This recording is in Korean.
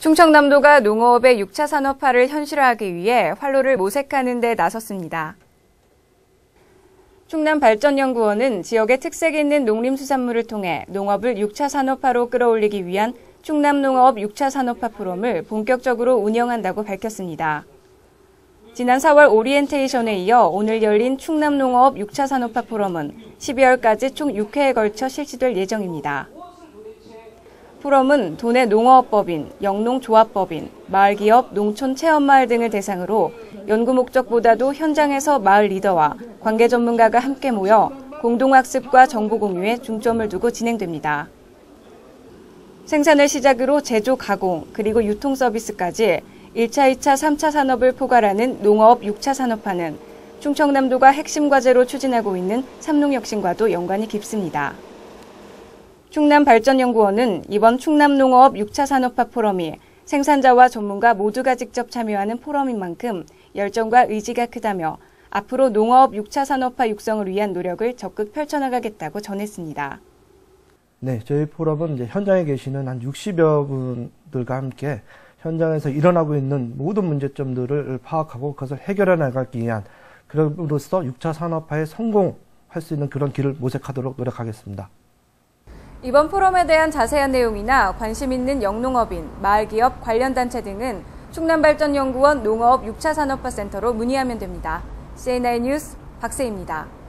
충청남도가 농어업의 6차 산업화를 현실화하기 위해 활로를 모색하는 데 나섰습니다. 충남발전연구원은 지역의 특색 있는 농림수산물을 통해 농업을 6차 산업화로 끌어올리기 위한 충남농업 6차 산업화 포럼을 본격적으로 운영한다고 밝혔습니다. 지난 4월 오리엔테이션에 이어 오늘 열린 충남농업 6차 산업화 포럼은 12월까지 총 6회에 걸쳐 실시될 예정입니다. 포럼은 도내 농어업법인, 영농조합법인, 마을기업, 농촌체험마을 등을 대상으로 연구 목적보다도 현장에서 마을 리더와 관계 전문가가 함께 모여 공동학습과 정보 공유에 중점을 두고 진행됩니다. 생산을 시작으로 제조 가공, 그리고 유통 서비스까지 1차, 2차, 3차 산업을 포괄하는 농업 6차 산업화는 충청남도가 핵심 과제로 추진하고 있는 삼농혁신과도 연관이 깊습니다. 충남발전연구원은 이번 충남농업 6차 산업화 포럼이 생산자와 전문가 모두가 직접 참여하는 포럼인 만큼 열정과 의지가 크다며 앞으로 농업 6차 산업화 육성을 위한 노력을 적극 펼쳐나가겠다고 전했습니다. 네, 저희 포럼은 이제 현장에 계시는 한 60여 분들과 함께 현장에서 일어나고 있는 모든 문제점들을 파악하고 그것을 해결해 나가기 위한 그럼으로써 6차 산업화에 성공할 수 있는 그런 길을 모색하도록 노력하겠습니다. 이번 포럼에 대한 자세한 내용이나 관심 있는 영농업인, 마을기업, 관련 단체 등은 충남발전연구원 농업 6차 산업화 센터로 문의하면 됩니다. CNI 뉴스 박세입니다.